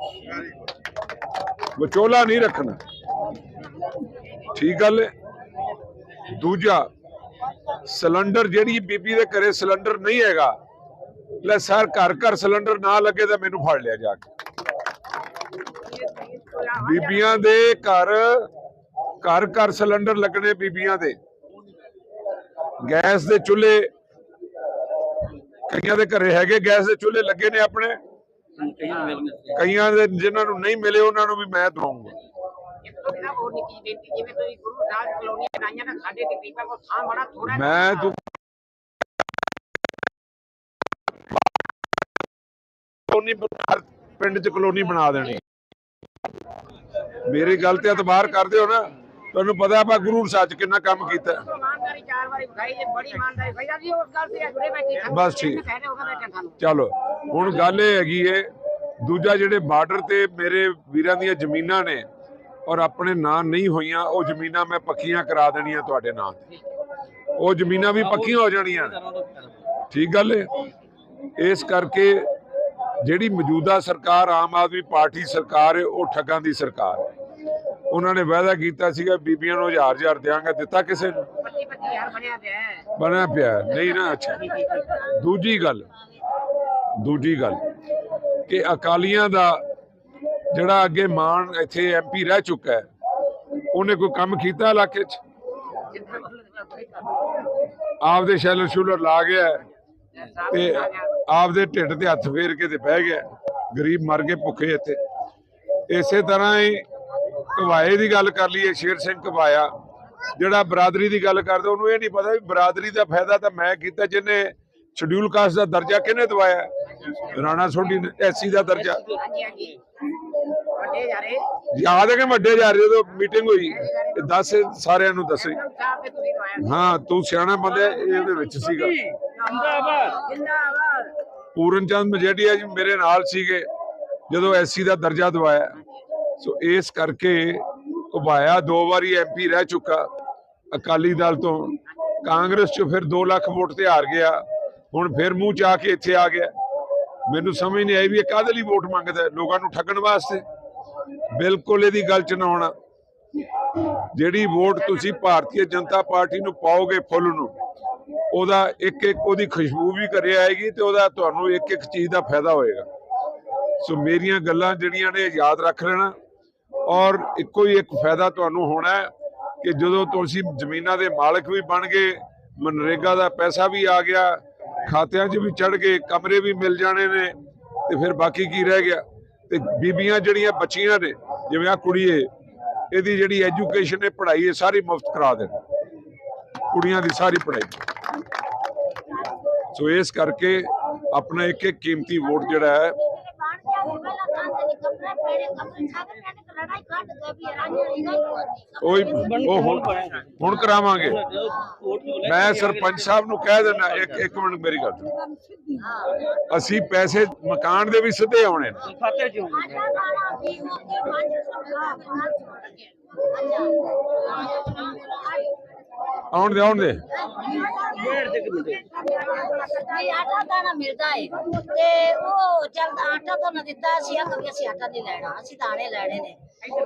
ਵਿਚੋਲਾ ਨਹੀਂ ਰੱਖਣਾ। ਠੀਕ ਗੱਲ ਹੈ ਦੂਜਾ, ਸਿਲੰਡਰ ਜਿਹੜੀ ਬੀਬੀ ਦੇ ਘਰੇ ਸਿਲੰਡਰ ਨਹੀਂ ਹੈਗਾ, ਲੈ ਸਰ ਘਰ ਘਰ ਸਿਲੰਡਰ ਨਾ ਲੱਗੇ ਤਾਂ ਮੈਨੂੰ ਫੜ ਲਿਆ ਜਾ ਕੇ। ਬੀਬੀਆਂ ਦੇ ਘਰ ਘਰ ਘਰ ਸਿਲੰਡਰ ਲੱਗਣੇ ਬੀਬੀਆਂ ਦੇ। ਗੈਸ ਦੇ ਚੁੱਲ੍ਹੇ ਕਈਆਂ ਦੇ ਘਰੇ ਹੈਗੇ ਗੈਸ ਦੇ ਚੁੱਲ੍ਹੇ ਲੱਗੇ ਨੇ ਆਪਣੇ। ਕਈਆਂ ਦੇ ਜਿਨ੍ਹਾਂ ਨੂੰ ਨਹੀਂ ਮਿਲੇ ਉਹਨਾਂ ਨੂੰ ਵੀ ਮੈਂ ਦਵਾਉਂਗਾ। ਮੈਂ ਤੂੰ ਕਲੋਨੀ ਪਿੰਡ ਚ ਕਲੋਨੀ ਬਣਾ ਦੇਣੀ। ਮੇਰੀ ਗੱਲ ਤੇ ਇਤਬਾਰ ਕਰਦੇ ਹੋ ਨਾ, ਤੁਹਾਨੂੰ ਪਤਾ ਆਪਾਂ ਗੁਰੂ ਚ ਕਿੰਨਾ ਕੰਮ ਕੀਤਾ। ਇਮਾਨਦਾਰੀ ਚਾਰ ਵਾਰੀ ਵਿਖਾਈ ਜੇ ਬੜੀ ਇਮਾਨਦਾਰੀ ਭਈਆ ਜੀ ਉਸ ਗੱਲ ਤੇ ਜੁੜੇ ਬੈਠੇ ਸਾਨੂੰ। ਬਸ ਠੀਕ। ਚਲੋ ਹੁਣ ਗੱਲ ਇਹ ਹੈਗੀ ਏ ਦੂਜਾ ਜਿਹੜੇ ਬਾਰਡਰ ਤੇ ਮੇਰੇ ਵੀਰਾਂ ਦੀਆਂ ਜ਼ਮੀਨਾਂ ਨੇ ਔਰ ਆਪਣੇ ਨਾਂ ਨਹੀਂ ਹੋਈਆਂ ਉਹ ਜ਼ਮੀਨਾਂ ਮੈਂ ਪੱਕੀਆਂ ਕਰਾ ਦੇਣੀਆਂ ਤੁਹਾਡੇ ਨਾਂ ਤੇ। ਉਹ ਜ਼ਮੀਨਾਂ ਵੀ ਪੱਕੀਆਂ ਹੋ ਜਾਣੀਆਂ। ਠੀਕ ਗੱਲ ਏ? ਇਸ ਕਰਕੇ ਜਿਹੜੀ ਮੌਜੂਦਾ ਸਰਕਾਰ ਆਮ ਆਦਮੀ ਪਾਰਟੀ ਸਰਕਾਰ ਹੈ ਉਹ ਠੱਗਾਂ ਦੀ ਸਰਕਾਰ ਹੈ ਉਹਨਾਂ ਨੇ ਵਾਅਦਾ ਕੀਤਾ ਸੀਗਾ ਬੀਬੀਆਂ ਨੂੰ ਹਜ਼ਾਰ ਹਜ਼ਾਰ ਦਿਆਂਗਾ ਦਿੱਤਾ ਕਿਸੇ ਨੂੰ? 25 25000 ਬਣਿਆ ਪਿਆ ਹੈ। ਨਹੀਂ ਨਾ, ਅੱਛਾ। ਦੂਜੀ ਗੱਲ ਦੂਜੀ ਗੱਲ ਕਿ ਅਕਾਲੀਆਂ ਦਾ ਜਿਹੜਾ ਅੱਗੇ ਮਾਨ ਇੱਥੇ ਐਮਪੀ ਰਹਿ ਚੁੱਕਾ ਹੈ, ਉਹਨੇ ਕੋਈ ਕੰਮ ਕੀਤਾ ਇਲਾਕੇ 'ਚ? ਆਪਦੇ ਸ਼ੈਲਰ ਸ਼ੂਲਰ ਲਾ ਗਿਆ ਹੈ ਤੇ ਆਪਦੇ ਢਿੱਡ ਤੇ ਹੱਥ ਫੇਰ ਕੇ ਤੇ ਬਹਿ ਗਿਆ ਗਰੀਬ ਮਰ ਗਏ ਭੁੱਖੇ ਇੱਥੇ। ਇਸੇ ਤਰ੍ਹਾਂ ਹੀ ਘਵਾਏ ਦੀ ਗੱਲ ਕਰ ਲਈਏ, ਸ਼ੇਰ ਸਿੰਘ ਘਵਾਇਆ। ਜਿਹੜਾ ਬਰਾਦਰੀ ਦੀ ਗੱਲ ਕਰਦਾ ਉਹਨੂੰ ਇਹ ਨਹੀਂ ਪਤਾ ਵੀ ਬਰਾਦਰੀ ਦਾ ਫਾਇਦਾ ਤਾਂ ਮੈਂ ਕੀਤਾ ਜਿਹਨੇ ਸ਼ਡਿਊਲ ਕਾਸਟ ਦਾ ਦਰਜਾ ਕਿਹਨੇ ਦਵਾਇਆ? ਰਾਣਾ ਸੋਢੀ ਨੇ ਐਸਸੀ ਦਾ ਦਰਜਾ। ਹਾਂਜੀ ਹਾਂਜੀ। ਵੱਡੇ ਯਾਰੇ ਯਾਦ ਹੈ ਕਿ ਵੱਡੇ ਜਾ ਰਹੇ ਜਦੋਂ ਮੀਟਿੰਗ ਹੋਈ ਦੱਸ ਸਾਰਿਆਂ ਨੂੰ ਦੱਸੇ। ਹਾਂ ਤੂੰ ਸਿਆਣਾ ਬੰਦਾ ਇਹਦੇ ਵਿੱਚ ਸੀਗਾ। ਪੂਰਨ ਚੰਦ ਮਜੀਠੀਆ ਜੀ ਮੇਰੇ ਨਾਲ ਸੀਗੇ ਜਦੋਂ ਐਸਸੀ ਦਾ ਦਰਜਾ ਦਵਾਇਆ। ਸੋ ਇਸ ਕਰਕੇ ਘੁਬਾਇਆ ਦੋ ਵਾਰੀ ਐਮਪੀ ਰਹਿ ਚੁੱਕਾ। ਅਕਾਲੀ ਦਲ ਤੋਂ ਕਾਂਗਰਸ ਚ ਫਿਰ 2 ਲੱਖ ਵੋਟ ਤੇ ਹਾਰ ਗਿਆ, ਹੁਣ ਫਿਰ ਮੂੰਹ ਚਾ ਕੇ ਇੱਥੇ ਆ ਗਿਆ। ਮੈਨੂੰ ਸਮਝ ਨਹੀਂ ਆਈ ਵੀ ਇਹ ਕਾਹਦੇ ਲਈ ਵੋਟ ਮੰਗਦਾ ਲੋਕਾਂ ਨੂੰ ਠੱਗਣ ਵਾਸਤੇ। ਬਿਲਕੁਲ ਇਹਦੀ ਗੱਲ ਚ ਨਾ ਆਉਣਾ ਜਿਹੜੀ ਵੋਟ ਤੁਸੀਂ ਭਾਰਤੀ ਜਨਤਾ ਪਾਰਟੀ ਨੂੰ ਪਾਓਗੇ ਫੁੱਲ ਨੂੰ, ਉਹਦਾ ਇੱਕ ਇੱਕ ਉਹਦੀ ਖੁਸ਼ਬੂ ਵੀ ਕਰੇ ਆਏਗੀ ਤੇ ਉਹਦਾ ਤੁਹਾਨੂੰ ਇੱਕ ਇੱਕ ਚੀਜ਼ ਦਾ ਫਾਇਦਾ ਹੋਏਗਾ। ਸੋ ਮੇਰੀਆਂ ਗੱਲਾਂ ਜਿਹੜੀਆਂ ਨੇ ਯਾਦ ਰੱਖ ਲੈਣਾ ਔਰ ਇੱਕੋ ਹੀ ਇੱਕ ਫਾਇਦਾ ਤੁਹਾਨੂੰ ਹੋਣਾ ਹੈ ਕਿ ਜਦੋਂ ਤੁਸੀਂ ਜ਼ਮੀਨਾਂ ਦੇ ਮਾਲਕ ਵੀ ਬਣ ਗਏ, ਮਨਰੇਗਾ ਦਾ ਪੈਸਾ ਵੀ ਆ ਗਿਆ, ਖਾਤਿਆਂ 'ਚ ਵੀ ਚੜ ਗਏ, ਕਮਰੇ ਵੀ ਮਿਲ ਜਾਣੇ ਨੇ, ਤੇ ਫਿਰ ਬਾਕੀ ਕੀ ਰਹਿ ਗਿਆ? ਤੇ ਬੀਬੀਆਂ ਜਿਹੜੀਆਂ ਬੱਚੀਆਂ ਨੇ, ਜਿਵੇਂ ਆ ਕੁੜੀ ਇਹਦੀ ਜਿਹੜੀ ਐਜੂਕੇਸ਼ਨ ਹੈ ਪੜ੍ਹਾਈ ਹੈ ਸਾਰੀ ਮੁਫਤ ਕਰਾ ਦੇਣ। ਕੁੜੀਆਂ ਦੀ ਸਾਰੀ ਪੜ੍ਹਾਈ। ਸੋ ਇਸ ਕਰਕੇ ਆਪਣਾ ਇੱਕ ਇੱਕ ਕੀਮਤੀ ਵੋਟ ਜਿਹੜਾ ਹੈ ਉਹ ਉਹ ਹੁਣ ਹੁਣ ਕਰਾਵਾਂਗੇ। ਮੈਂ ਸਰਪੰਚ ਸਾਹਿਬ ਨੂੰ ਕਹਿ ਦਿੰਦਾ ਇੱਕ ਇੱਕ ਮਿੰਟ ਮੇਰੀ ਗੱਲ ਸੁਣੋ। ਅਸੀਂ ਪੈਸੇ ਮਕਾਨ ਦੇ ਵੀ ਸਿੱਧੇ ਆਉਣੇ ਨੇ। ਆਉਣ ਦੇ ਆਉਣ ਦੇ। ਨਹੀਂ ਆਟਾ ਦਾਣਾ ਮਿਲਦਾ ਏ। ਤੇ ਉਹ ਚੱਲ ਆਟਾ ਤਾਂ ਨਾ ਦਿੱਤਾ ਸੀ ਆ ਕभी ਅਸੀਂ ਆਟਾ ਨਹੀਂ ਲੈਣਾ ਅਸੀਂ ਦਾਣੇ ਲੈਣੇ ਨੇ।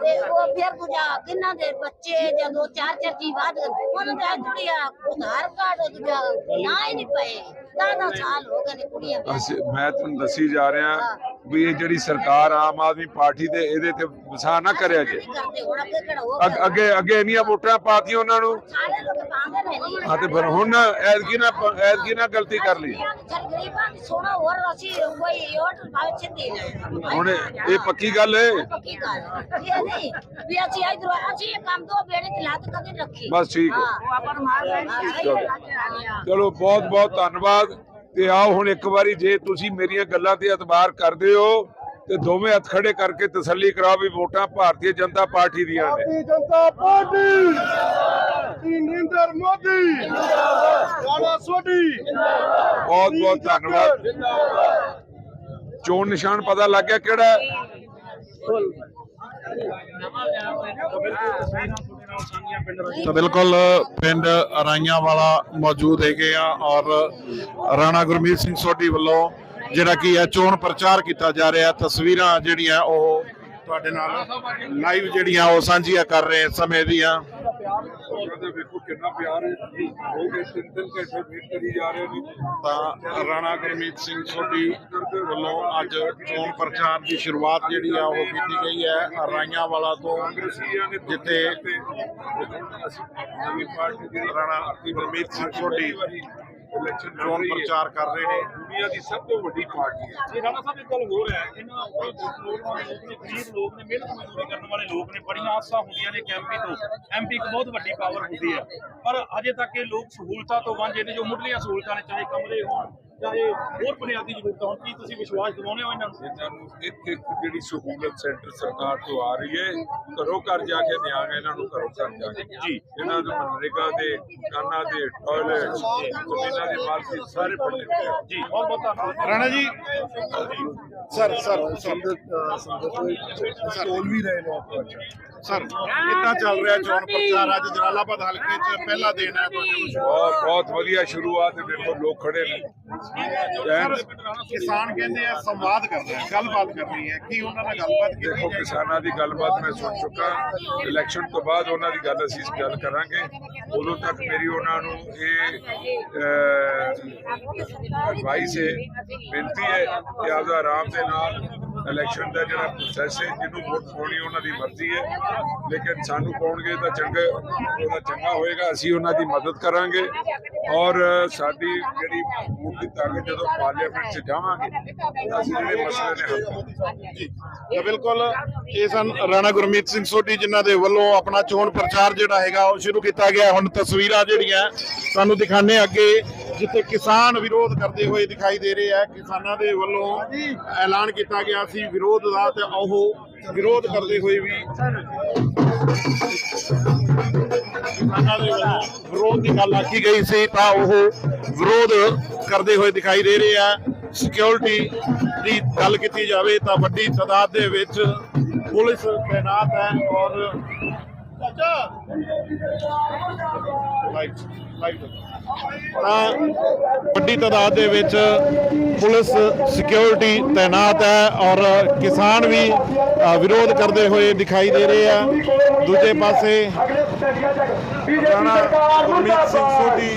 ਤੇ ਉਹ ਫਿਰ ਦੂਜਾ ਕਿੰਨਾ ਦੇ ਬੱਚੇ ਜਦੋਂ ਚਾਰ ਚਾਰ ਜੀ ਬਾਅਦ ਉਹਨਾਂ ਦਾ ਜੁੜਿਆ ਉਧਾਰ ਕਾਰਡ ਉਹ ਦੂਜਾ ਨਾ ਹੀ ਨਹੀਂ ਪਏ। ਦਾਦਾ ਸਾਲ ਹੋ। ਗਏ ਨੇ ਕੁੜੀਆਂ ਵਿਆਹ ਅਸੀਂ ਮੈਂ ਤੁਹਾਨੂੰ ਦੱਸੀ ਜਾ ਰਿਹਾ ਵੀ ਇਹ ਜਿਹੜੀ ਸਰਕਾਰ ਆਮ ਆਦਮੀ ਪਾਰਟੀ ਦੇ ਇਹਦੇ ਤੇ ਵਸਾ ਨਾ ਕਰਿਆ ਜੇ। ਨਹੀਂ ਕਰਦੇ ਹੁਣ ਅੱਗੇ ਕਿਹੜਾ ਹੋ ਅੱਗ- ਅੱਗੇ ਅੱਗੇ ਇੰਨੀਆਂ ਵੋਟਾਂ ਪਾਤੀਆਂ ਉਹਨਾਂ ਨੂੰ। ਸਾਰੇ ਲੋਕ ਪਾਉਂਦੇ ਨੇ ਨਹੀਂ ਹਾਂ ਤੇ ਫਿਰ ਹੁਣ ਐਤਕੀ ਨਾ ਐਤਕੀ ਨਾ ਗਲਤੀ ਕਰ ਲਈ। ਚੱਲ ਗਰੀਬਾਂ ਦੀ ਸੋਣਾ ਹੋਰ ਅਸੀਂ ਕੋਈ ਹੋਟਲ ਭਾਵੇਂ ਛੱਡੀ ਲੈ ਹੁਣ ਇਹ ਪੱਕੀ ਗੱਲ ਹੈ ਪੱਕੀ ਗੱਲ ਇਹ ਨਹੀਂ ਵੀ ਅਸੀਂ ਇਧਰ ਅਸੀਂ ਇਹ ਕੰਮ ਦੋ ਬੇੜੇ ਦੀ ਲੱਤ ਕਦੇ ਨੀ ਰੱਖੀ। ਬਸ ਠੀਕ ਹੈ ਹਾਂ ਆਪਾਂ ਨੂੰ ਮਾਰ ਲੈਣੀ ਹਾਂ, ਸਹੀ ਗੱਲ ਹੈ। ਚਲੋ ਬਹੁਤ ਬਹੁਤ ਧੰਨਵਾਦ। ਤੇ ਆਓ ਹੁਣ ਇੱਕ ਵਾਰੀ ਜੇ ਤੁਸੀਂ ਮੇਰੀਆਂ ਗੱਲਾਂ ਤੇ ਇਤਬਾਰ ਕਰਦੇ ਹੋ ਤੇ ਦੋਵੇਂ ਹੱਥ ਖੜੇ ਕਰਕੇ ਤਸੱਲੀ ਕਰਾਓ ਵੀ ਵੋਟਾਂ ਭਾਰਤੀ ਜਨਤਾ ਪਾਰਟੀ ਦੀਆਂ ਨੇ। ਭਾਰਤੀ ਜਨਤਾ ਪਾਰਟੀ। ਦੀ ਨਰਿੰਦਰ ਮੋਦੀ? ਰਾਣਾ ਸੋਢੀ। ਬਹੁਤ ਬਹੁਤ ਧੰਨਵਾਦ। ਚੋਣ ਨਿਸ਼ਾਨ ਪਤਾ ਲੱਗ ਗਿਆ ਕਿਹੜਾ? ਹੈ? ਤਾਂ ਬਿਲਕੁਲ ਪਿੰਡ ਰਾਈਆਂ ਵਾਲਾ ਮੌਜੂਦ ਹੈਗੇ ਆ ਔਰ ਰਾਣਾ ਗੁਰਮੀਤ ਸਿੰਘ ਸੋਢੀ ਵੱਲੋਂ ਜਿਹੜਾ ਕਿ ਹੈ ਚੋਣ ਪ੍ਰਚਾਰ ਕੀਤਾ ਜਾ ਰਿਹਾ, ਤਸਵੀਰਾਂ ਜਿਹੜੀਆਂ ਉਹ ਤੁਹਾਡੇ ਨਾਲ ਲਾਈਵ ਜਿਹੜੀਆਂ ਉਹ ਸਾਂਝੀਆਂ ਕਰ ਰਹੇ ਸਮੇਂ ਦੀਆਂ। ਵੇਖੋ ਕਿੰਨਾ ਪਿਆਰ ਹੈ ਹੋ ਗਏ ਤਿੰਨ ਤਿੰਨ ਘੰਟੇ ਵੇਟ ਕਰੀ ਜਾ ਰਹੇ ਨੇ। ਤਾਂ ਰਾਣਾ ਗੁਰਮੀਤ ਸਿੰਘ ਸੋਢੀ ਵੱਲੋਂ ਅੱਜ ਚੋਣ ਪ੍ਰਚਾਰ ਦੀ ਸ਼ੁਰੂਆਤ ਜਿਹੜੀ ਆ ਉਹ ਕੀਤੀ ਗਈ ਹੈ। ਰਾਈਆਂ ਵਾਲਾ ਤੋਂ ਜਿੱਥੇ ਨਵੀਂ ਪਾਰਟੀ ਦੀ ਰਾਣਾ ਗੁਰਮੀਤ ਸਿੰਘ ਸੋਢੀ ਚੋਣ ਪ੍ਰਚਾਰ ਕਰ ਰਹੇ ਨੇ। ਦੁਨੀਆ ਦੀ ਸਭ ਤੋਂ ਵੱਡੀ ਪਾਰਟੀ ਹੈ। ਇਹ ਰਾਣਾ ਸਾਹਿਬ ਇੱਕ ਗੱਲ ਹੋਰ ਹੈ। ਇਹਨਾਂ ਉਹ ਨੌਜਵਾਨ ਲੋਕ ਨੇ ਗਰੀਬ ਲੋਕ ਨੇ ਮਿਹਨਤ ਮਜ਼ਦੂਰੀ ਕਰਨ ਵਾਲੇ ਲੋਕ ਨੇ ਬੜੀਆਂ ਆਸਾਂ ਹੁੰਦੀਆਂ ਨੇ ਐਮਪੀ ਤੋਂ। ਐਮਪੀ ਇੱਕ ਬਹੁਤ ਵੱਡੀ ਪਾਵਰ ਹੁੰਦੀ ਹੈ। ਪਰ ਅਜੇ ਤੱਕ ਇਹ ਲੋਕ ਸਹੂਲਤਾਂ ਤੋਂ ਵਾਂਝੇ ਨੇ ਜੋ ਮੁੱਢਲੀਆਂ ਸਹੂਲਤਾਂ ਨੇ ਚਾਹੇ ਕਮਰੇ ਹੋਣ ਚਾਹੇ ਹੋਰ ਬੁਨਿਆਦੀ ਜ਼ਰੂਰਤਾਂ ਹੋਣ ਕੀ ਤੁਸੀਂ ਵਿਸ਼ਵਾਸ ਦਿਵਾਉਂਦੇ ਹੋ ਇਹਨਾਂ ਨੂੰ? ਇਹਨਾਂ ਨੂੰ ਇੱਕ ਜਿਹੜੀ ਸਹੂਲਤ ਸੈਂਟਰ ਸਰਕਾਰ ਤੋਂ ਆ ਰਹੀ ਹੈ ਘਰੋਂ ਘਰ ਜਾ ਕੇ ਦਿਆਂਗੇ ਇਹਨਾਂ ਨੂੰ ਘਰੋਂ ਘਰ ਜਾ ਕੇ। ਜੀ। ਇਹਨਾਂ ਨੂੰ ਮਨਰੇਗਾ ਦੇ ਕਾਨਾਂ ਦੇ ਟਾਇਲਟ ਜ਼ਮੀਨਾਂ ਦੀ ਮਾਲਕੀ ਸਾਰੇ ਪੜੇ ਜੀ ਬਹੁਤ ਧੰਨਵਾਦ ਰਾਣਾ ਜੀ। ਸਰ ਸਰ ਤੋਲ ਵੀ ਰਹੇ ਨੇ ਸਰ ਕਿੱਦਾਂ ਚੱਲ ਰਿਹਾ ਚੋਣ ਪ੍ਰਚਾਰ? ਅੱਜ ਜਲਾਲਾਬਾਦ ਹਲਕੇ 'ਚ ਪਹਿਲਾ ਦਿਨ ਹੈ ਤੁਹਾਡੇ ਬਹੁਤ ਬਹੁਤ ਵਧੀਆ ਸ਼ੁਰੂਆਤ ਹੈ। ਦੇਖੋ ਲੋਕ ਖੜੇ ਨੇ। ਸਰ ਕਿਸਾਨ ਕਹਿੰਦੇ ਆ ਸੰਵਾਦ ਕਰਨਾ ਹੈ ਗੱਲਬਾਤ ਕਰਨੀ ਹੈ। ਕੀ ਉਹਨਾਂ ਨਾਲ ਗੱਲਬਾਤ ਕੀਤੀ ਦੇਖੋ ਕਿਸਾਨਾਂ ਦੀ ਗੱਲਬਾਤ ਮੈਂ ਸੁਣ ਚੁੱਕਾ। ਇਲੈਕਸ਼ਨ ਤੋਂ ਬਾਅਦ ਉਹਨਾਂ ਦੀ ਗੱਲ ਅਸੀਂ ਗੱਲ ਕਰਾਂਗੇ। ਉਦੋਂ ਤੱਕ ਮੇਰੀ ਉਹਨਾਂ ਨੂੰ ਇਹ ਐਡਵਾਈਸ ਹੈ ਬੇਨਤੀ ਹੈ ਕਿ ਆਪਦਾ ਆਰਾਮ ਦੇ ਨਾਲ ਇਲੈਕਸ਼ਨ ਦਾ ਜਿਹੜਾ ਪ੍ਰੋਸੈਸ ਹੈ, ਜਿਹਨੂੰ ਵੋਟ ਪਾਉਣੀ ਉਹਨਾਂ ਦੀ ਮਰਜ਼ੀ ਹੈ। ਲੇਕਿਨ ਸਾਨੂੰ ਪਾਉਣਗੇ ਤਾਂ ਚੰਗਾ, ਉਹਦਾ ਚੰਗਾ ਹੋਏਗਾ, ਅਸੀਂ ਉਹਨਾਂ ਦੀ ਮਦਦ ਕਰਾਂਗੇ। ਔਰ ਸਾਡੀ ਜਿਹੜੀ ਮੁੱਢਲੀ ਤਾਕਤ ਜਦੋਂ ਪਾਰਲੀਮੈਂਟ 'ਚ ਜਾਵਾਂਗੇ ਅਸੀਂ ਜਿਹੜੇ ਮਸਲੇ ਨੇ ਹੱਲ ਤਾਂ ਬਿਲਕੁਲ ਇਹ ਸਨ ਰਾਣਾ ਗੁਰਮੀਤ ਸਿੰਘ ਸੋਢੀ ਜਿਨ੍ਹਾਂ ਦੇ ਵੱਲੋਂ ਆਪਣਾ ਚੋਣ ਪ੍ਰਚਾਰ ਜਿਹੜਾ ਹੈਗਾ ਉਹ ਸ਼ੁਰੂ ਕੀਤਾ ਗਿਆ। ਹੁਣ ਤਸਵੀਰਾਂ ਜਿਹੜੀਆਂ ਤੁਹਾਨੂੰ ਦਿਖਾਣੇ ਅੱਗੇ, ਜਿੱਥੇ ਕਿਸਾਨ ਵਿਰੋਧ ਕਰਦੇ ਹੋਏ ਦਿਖਾਈ ਦੇ ਰਹੇ ਆ। ਕਿਸਾਨਾਂ ਦੇ ਵੱਲੋਂ ਐਲਾਨ ਕੀਤਾ ਗਿਆ ਸੀ ਵਿਰੋਧ ਦਾ ਤੇ ਉਹ ਵਿਰੋਧ ਕਰਦੇ ਹੋਏ ਵੀ ਕਿਸਾਨਾਂ ਦੇ ਵੱਲੋਂ ਵਿਰੋਧ ਦੀ ਗੱਲ ਆਖੀ ਗਈ ਸੀ ਤਾਂ ਉਹ ਵਿਰੋਧ ਕਰਦੇ ਹੋਏ ਦਿਖਾਈ ਦੇ ਰਹੇ ਆ। ਸਿਕਿਉਰਿਟੀ ਦੀ ਗੱਲ ਕੀਤੀ ਜਾਵੇ ਤਾਂ ਵੱਡੀ ਤਾਦਾਦ ਦੇ ਵਿੱਚ ਪੁਲਿਸ ਤਾਇਨਾਤ ਹੈ ਔਰ ਤਾਂ ਵੱਡੀ ਤਾਦਾਦ ਦੇ ਵਿੱਚ ਪੁਲਿਸ ਸਿਕਿਉਰਿਟੀ ਤਾਇਨਾਤ ਹੈ ਔਰ ਕਿਸਾਨ ਵੀ ਵਿਰੋਧ ਕਰਦੇ ਹੋਏ ਦਿਖਾਈ ਦੇ ਰਹੇ ਆ। ਦੂਜੇ ਪਾਸੇ ਰਾਣਾ ਗੁਰਮੀਤ ਸਿੰਘ ਸੋਢੀ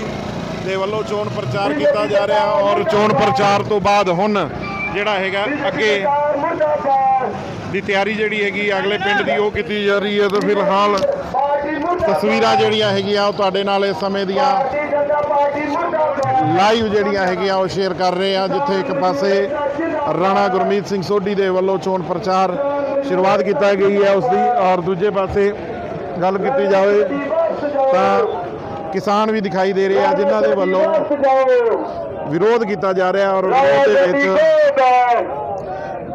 ਦੇ ਵੱਲੋਂ ਚੋਣ ਪ੍ਰਚਾਰ ਕੀਤਾ ਜਾ ਰਿਹਾ ਔਰ ਚੋਣ ਪ੍ਰਚਾਰ ਤੋਂ ਬਾਅਦ ਹੁਣ ਜਿਹੜਾ ਹੈਗਾ ਅੱਗੇ ਦੀ ਤਿਆਰੀ ਜਿਹੜੀ ਹੈਗੀ ਅਗਲੇ ਪਿੰਡ ਦੀ ਉਹ ਕੀਤੀ ਜਾ ਰਹੀ ਹੈ ਤਾਂ ਫਿਲਹਾਲ ਤਸਵੀਰਾਂ ਜਿਹੜੀਆਂ ਹੈਗੀਆਂ ਉਹ ਤੁਹਾਡੇ ਨਾਲ ਇਸ ਸਮੇਂ ਦੀਆਂ ਲਾਈਵ ਜਿਹੜੀਆਂ ਹੈਗੀਆਂ ਉਹ ਸ਼ੇਅਰ ਕਰ ਰਹੇ ਆ ਜਿੱਥੇ ਇੱਕ ਪਾਸੇ ਰਾਣਾ ਗੁਰਮੀਤ ਸਿੰਘ ਸੋਢੀ ਦੇ ਵੱਲੋਂ ਚੋਣ ਪ੍ਰਚਾਰ ਸ਼ੁਰੂਆਤ ਕੀਤਾ ਗਈ ਹੈ ਉਸ ਦੀ ਔਰ ਦੂਜੇ ਪਾਸੇ ਗੱਲ ਕੀਤੀ ਜਾਵੇ ਤਾਂ ਕਿਸਾਨ ਵੀ ਦਿਖਾਈ ਦੇ ਰਹੇ ਆ, ਜਿਨ੍ਹਾਂ ਦੇ ਵੱਲੋਂ ਵਿਰੋਧ ਕੀਤਾ ਜਾ ਰਿਹਾ ਔਰ ਵਿਰੋਧ ਦੇ ਵਿੱਚ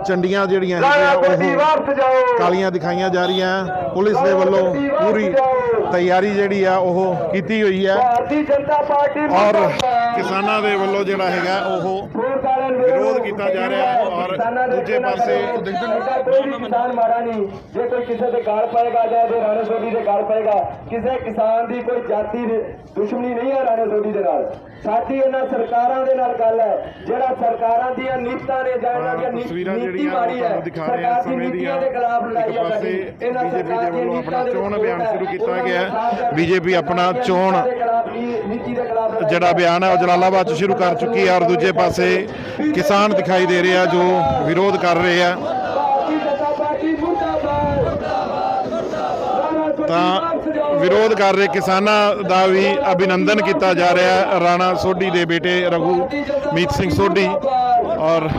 ਚੰਡੀਆਂ ਜਿਹੜੀਆਂ ਹੈਗੀਆਂ ਉਹ ਕਾਲੀਆਂ ਦਿਖਾਈਆਂ ਜਾ ਰਹੀਆਂ। ਪੁਲਿਸ ਦੇ ਵੱਲੋਂ ਪੂਰੀ ਤਿਆਰੀ ਜਿਹੜੀ ਆ ਉਹ ਕੀਤੀ ਹੋਈ ਹੈ ਔਰ ਕਿਸਾਨਾਂ ਦੇ ਵੱਲੋਂ ਜਿਹੜਾ ਹੈਗਾ ਉਹ ਵਿਰੋਧ ਕੀਤਾ ਜਾ ਰਿਹਾ ਹੈ। ਔਰ ਦੂਜੇ ਪਾਸੇ ਕਿਸਾਨ ਮਾਰਾ ਨਹੀਂ। ਜੇ ਕੋਈ ਕਿਸੇ ਦੇ ਗਾਲ ਪਏਗਾ ਜਾਂ ਇਹਦੇ ਰਾਣੇ ਸੋਢੀ ਦੇ ਗਾਲ ਪਏਗਾ ਕਿਸੇ ਕਿਸਾਨ ਦੀ ਕੋਈ ਜਾਤੀ ਦੀ ਦੁਸ਼ਮਣੀ ਨਹੀਂ ਹੈ ਰਾਣੇ ਸੋਢੀ ਦੇ ਨਾਲ। ਸਾਡੀ ਇਹਨਾਂ ਸਰਕਾਰਾਂ ਦੇ ਨਾਲ ਗੱਲ ਹੈ। ਜਿਹੜਾ ਸਰਕਾਰਾਂ ਦੀਆਂ ਨੀਤਾਂ ਨੇ ਜਾਂ ਇਹਨਾਂ ਦੀਆਂ ਨੀਤੀ ਜਿਹੜੀਆਂ ਮਾੜੀ ਹੈ ਸਰਕਾਰ ਦੀ ਸਮੇਂ ਦੀਆਂ। ਨੀਤੀਆਂ ਦੇ ਖਿਲਾਫ ਲੜਾਈ ਹੈ ਇਹਨਾਂ ਸਰਕਾਰ ਦੇ ਦੀਆਂ ਨੀਤਾਂ ਆਪਣਾ ਦੇ ਚੋਣ ਅਭਿਆਨ। ਸ਼ੁਰੂ ਕੀਤਾ ਗਿਆ। ਦੇ ਹੈ। ਬੀਜੇਪੀ ਆਪਣਾ ਚੋਣ ਜਿਹੜਾ ਬਿਆਨ ਹੈ, ਉਹ ਜਲਾਲਾਬਾਦ 'ਚ ਸ਼ੁਰੂ ਕਰ ਚੁੱਕੀ ਹੈ ਔਰ ਦੂਜੇ ਪਾਸੇ ਕਿਸਾਨ ਦਿਖਾਈ ਦੇ ਰਹੇ ਆ ਜੋ ਵਿਰੋਧ ਕਰ ਰਹੇ ਆ। ਤਾਂ ਵਿਰੋਧ ਕਰ ਰਹੇ ਕਿਸਾਨਾਂ ਦਾ ਵੀ ਅਭਿਨੰਦਨ ਕੀਤਾ ਜਾ ਰਿਹਾ ਹੈ। ਰਾਣਾ ਸੋਢੀ ਦੇ ਬੇਟੇ ਰਘੂ ਮੀਤ ਸਿੰਘ ਸੋਢੀ ਔਰ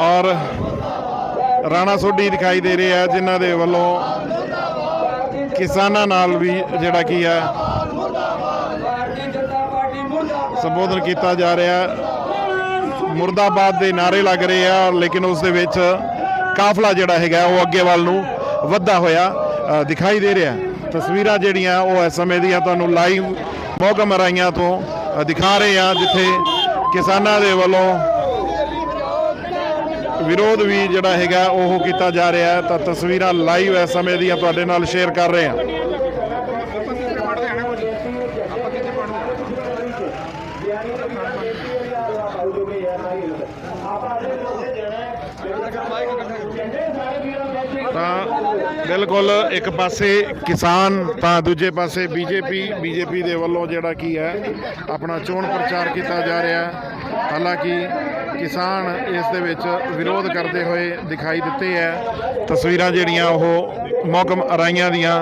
ਔਰ ਰਾਣਾ ਸੋਢੀ ਦਿਖਾਈ ਦੇ ਰਹੇ ਆ ਜਿਨ੍ਹਾਂ ਦੇ ਵੱਲੋਂ ਕਿਸਾਨਾਂ ਨਾਲ ਵੀ ਜਿਹੜਾ ਕੀ ਹੈ, ਸੰਬੋਧਨ ਕੀਤਾ ਜਾ ਰਿਹਾ ਮੁਰਦਾਬਾਦ ਦੇ ਨਾਰੇ ਲੱਗ ਰਹੇ ਆ, ਲੇਕਿਨ ਉਸ ਦੇ ਵਿੱਚ ਕਾਫਲਾ ਜਿਹੜਾ ਹੈਗਾ, ਉਹ ਅੱਗੇ ਵੱਲ ਨੂੰ ਵੱਧਾ ਹੋਇਆ ਦਿਖਾਈ ਦੇ ਰਿਹਾ ਤਸਵੀਰਾਂ ਜਿਹੜੀਆਂ ਉਹ ਇਸ ਸਮੇਂ ਦੀਆਂ ਤੁਹਾਨੂੰ ਲਾਈਵ ਮੋਹਕਮ ਰਾਈਆਂ ਤੋਂ ਦਿਖਾ ਰਹੇ ਆ, ਜਿੱਥੇ ਕਿਸਾਨਾਂ ਦੇ ਵੱਲੋਂ ਵਿਰੋਧ ਵੀ ਜਿਹੜਾ ਹੈਗਾ ਉਹ ਕੀਤਾ ਜਾ ਰਿਹਾ ਤਾਂ ਤਸਵੀਰਾਂ ਲਾਈਵ ਇਸ ਸਮੇਂ ਦੀਆਂ ਤੁਹਾਡੇ ਨਾਲ ਸ਼ੇਅਰ ਕਰ ਰਹੇ ਹਾਂ। ਤਾਂ ਬਿਲਕੁਲ ਇੱਕ ਪਾਸੇ ਕਿਸਾਨ, ਤਾਂ ਦੂਜੇ ਪਾਸੇ ਬੀਜੇਪੀ। ਬੀਜੇਪੀ ਦੇ ਵੱਲੋਂ ਜਿਹੜਾ ਕੀ ਹੈ, ਆਪਣਾ ਚੋਣ ਪ੍ਰਚਾਰ ਕੀਤਾ ਜਾ ਰਿਹਾ ਹੈ। ਹਾਲਾਂਕਿ ਕਿਸਾਨ ਇਸ ਦੇ ਵਿੱਚ ਵਿਰੋਧ ਕਰਦੇ ਹੋਏ ਦਿਖਾਈ ਦਿੱਤੇ ਹੈ। ਤਸਵੀਰਾਂ ਜਿਹੜੀਆਂ ਉਹ ਮੌਕਮ ਅਰਾਈਆਂ ਦੀਆਂ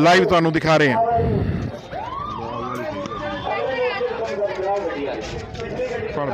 ਲਾਈਵ ਤੁਹਾਨੂੰ ਦਿਖਾ ਰਹੇ ਹਾਂ। ਪੜ੍ਹ